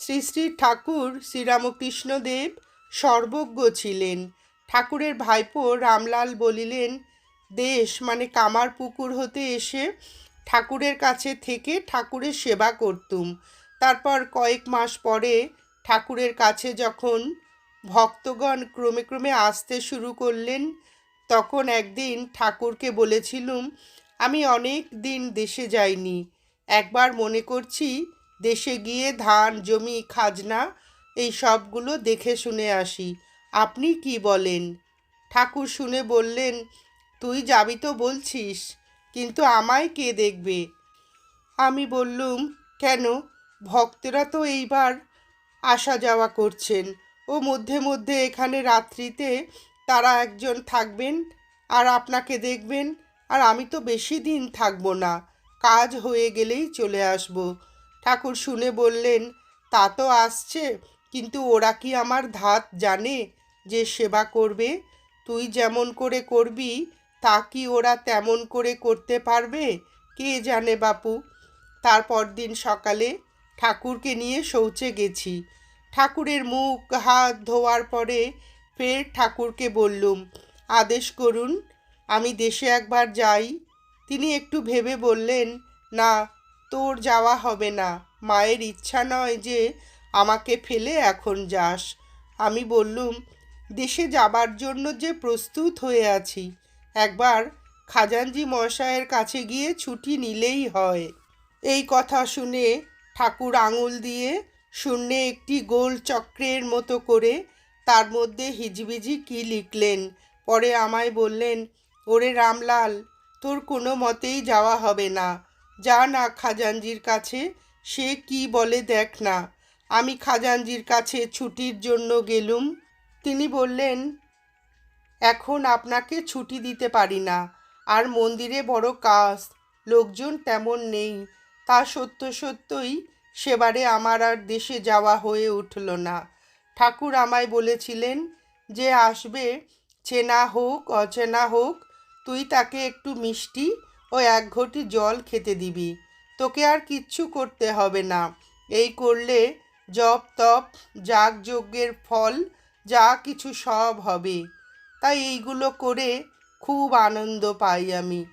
শ্রী শ্রী ঠাকুর শ্রীরামকৃষ্ণদেব সর্বজ্ঞ ছিলেন। ঠাকুরের ভাইপো রামলাল বলিলেন, দেশ মানে কামার পুকুর হতে এসে ঠাকুরের কাছে থেকে ঠাকুরের সেবা করতুম। তারপর কয়েক মাস পরে ঠাকুরের কাছে যখন ভক্তগণ ক্রমে ক্রমে আসতে শুরু করলেন, তখন একদিন ঠাকুরকে বলেছিলুম, আমি অনেক দিন দেশে যাইনি। একবার মনে করছি দেশে গিয়ে ধান, জমি, খাজনা, এই সবগুলো দেখে শুনে আসি। আপনি কি বলেন? ঠাকুর শুনে বললেন, তুই যাবি তো বলছিস, কিন্তু আমায় কে দেখবে? আমি বললুম, কেন? ভক্তরা তো এইবার আসা যাওয়া করছেন। ও মধ্যে মধ্যে এখানে রাত্রিতে তারা একজন থাকবেন আর আপনাকে দেখবেন। আর আমি তো বেশি দিন থাকব না। কাজ হয়ে গেলেই চলে আসব। ঠাকুর শুনে বললেন, তা তো আসছে, কিন্তু ওরা কি আমার ধাত জানে যে সেবা করবে? তুই যেমন করে করবি, তা কি ওরা তেমন করে করতে পারবে? কে জানে বাপু? তারপর দিন সকালে ঠাকুরকে নিয়ে শৌচে গেছি। ঠাকুরের মুখ, হাত ধোয়ার পরে ফের ঠাকুরকে বললুম, আদেশ করুন, আমি দেশে একবার যাই। তিনি একটু ভেবে বললেন, না তোর যাওয়া হবে না। মায়ের ইচ্ছা নয় যে আমাকে ফেলে এখন যাস। আমি বললুম, দেশে যাবার জন্য যে প্রস্তুত হয়ে আছি, একবার খাজানজি মশায়ের কাছে গিয়ে ছুটি নিলেই হয়। এই কথা শুনে ঠাকুর আঙুল দিয়ে শূন্যে একটি গোল চক্রের মতো করে তার মধ্যে হিজবিজি কি লিখলেন? পরে আমায় বললেন, ওরে রামলাল, তোর কোনো মতেই যাওয়া হবে না। যা না খাজানজির কাছে, সে কি বলে দেখ না। আমি খাজানজির কাছে ছুটির জন্য গেলুম। তিনি বললেন, এখন আপনাকে ছুটি দিতে পারি না। আর মন্দিরে বড় কাজ, লোকজন তেমন নেই। তা সত্য সত্যই সেবারে আমার আর দেশে যাওয়া হয়ে উঠল না। ঠাকুর আমায় বলেছিলেন যে, আসবে, চেনা হোক, অচেনা হোক, তুই তাকে একটু মিষ্টি ও এক ঘটি জল খেতে দিবি। তোকে আর কিচ্ছু করতে হবে না। এই করলে জপ তপ, যাগ যজ্ঞের ফল, যা কিছু সব হবে। তাই এইগুলো করে খুব আনন্দ পাই আমি।